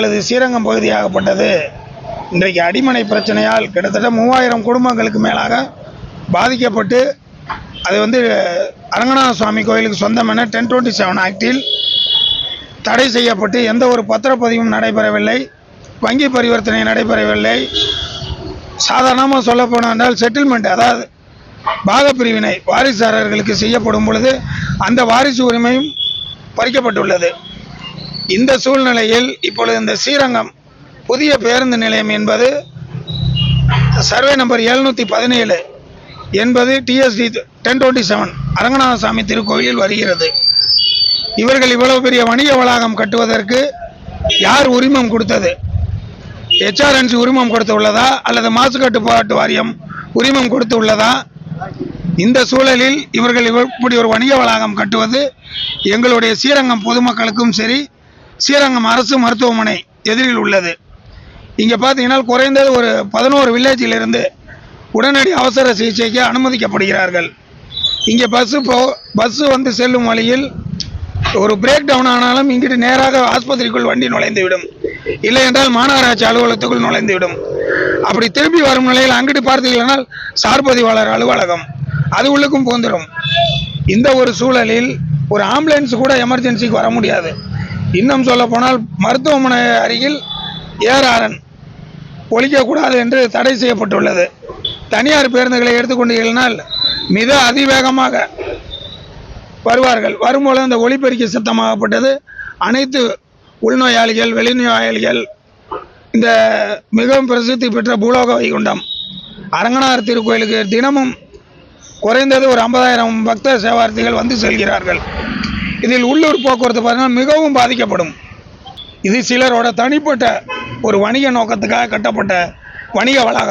அல்லது ஸ்ரீரங்கம் பகுதியாகப்பட்டது. இன்றைக்கு அடிமனை பிரச்சனையால் கிட்டத்தட்ட மூவாயிரம் குடும்பங்களுக்கு மேலாக பாதிக்கப்பட்டு அது வந்து அரங்கநாத சுவாமி கோயிலுக்கு சொந்தமென டென் டுவெண்ட்டி செவன் ஆக்டில் தடை செய்யப்பட்டு எந்த ஒரு பத்திரப்பதிவும் நடைபெறவில்லை. வங்கி பரிவர்த்தனை நடைபெறவில்லை. சாதாரணமாக சொல்ல போனால் என்றால் செட்டில்மெண்ட் அதாவது பாகப்பிரிவினை வாரிசாரர்களுக்கு செய்யப்படும் பொழுது அந்த வாரிசு உரிமையும் பறிக்கப்பட்டுள்ளது. இந்த சூழ்நிலையில் இப்பொழுது இந்த ஸ்ரீரங்கம் புதிய பேருந்து நிலையம் என்பது சர்வே நம்பர் எழுநூற்றி பதினேழு என்பது டிஎஸ்டி டென் டுவெண்ட்டி செவன் அரங்கநாதசாமி திருக்கோயிலில் வருகிறது. இவர்கள் இவ்வளவு பெரிய வணிக வளாகம் கட்டுவதற்கு யார் உரிமம் கொடுத்தது? ஹெச்ஆர்என்சி உரிமம் கொடுத்து உள்ளதா? அல்லது மாசு கட்டுப்பாட்டு வாரியம் உரிமம் கொடுத்து உள்ளதா? இந்த சூழலில் இவர்கள் இப்படி ஒரு வணிக வளாகம் கட்டுவது எங்களுடைய ஸ்ரீரங்கம் பொதுமக்களுக்கும் சரி ஸ்ரீரங்கம் அரசு மருத்துவமனை எதிரில் உள்ளது. இங்கே பார்த்தீங்கன்னா குறைந்தது ஒரு பதினோரு வில்லேஜிலிருந்து உடனடி அவசர சிகிச்சைக்கு அனுமதிக்கப்படுகிறார்கள். இங்கே பஸ்ஸு போ பஸ்ஸு வந்து செல்லும் வழியில் ஒரு பிரேக் டவுன் ஆனாலும் இங்கிட்டு நேராக ஆஸ்பத்திரிக்குள் வண்டி நுழைந்துவிடும். இல்லை என்றால் மாநகராட்சி அலுவலகத்துக்குள் நுழைந்துவிடும். அப்படி திரும்பி வரும் நிலையில் அங்கிட்டு பார்த்தீர்களானால் சார்பதிவாளர் அலுவலகம். அது உள்ளுக்கும் புகுந்துடும் இந்த ஒரு சூழலில் ஒரு ஆம்புலன்ஸ் கூட எமர்ஜென்சிக்கு வர முடியாது. இன்னும் சொல்ல போனால் மருத்துவமனை அருகில் ஏஆர்என் ஒழிக்கக்கூடாது என்று தடை செய்யப்பட்டுள்ளது. தனியார் பேருந்துகளை எடுத்துக்கொண்டீர்கள்னால் மிக அதிவேகமாக வருவார்கள். வரும்போது அந்த ஒளிப்பெருக்கி சத்தமாகப்பட்டது. அனைத்து உள்நோயாளிகள் வெளிநோயாளிகள் இந்த மிகவும் பிரசித்தி பெற்ற பூலோக வைகுண்டம் அரங்கனார் திருக்கோயிலுக்கு தினமும் குறைந்தது ஒரு ஐம்பதாயிரம் பக்த சேவார்த்திகள் வந்து செல்கிறார்கள். இதில் உள்ளூர் போக்குவரத்து பார்த்தீங்கன்னா மிகவும் பாதிக்கப்படும். இது சிலரோட தனிப்பட்ட ஒரு வணிக நோக்கத்துக்காக கட்டப்பட்ட வணிக வளாகம்.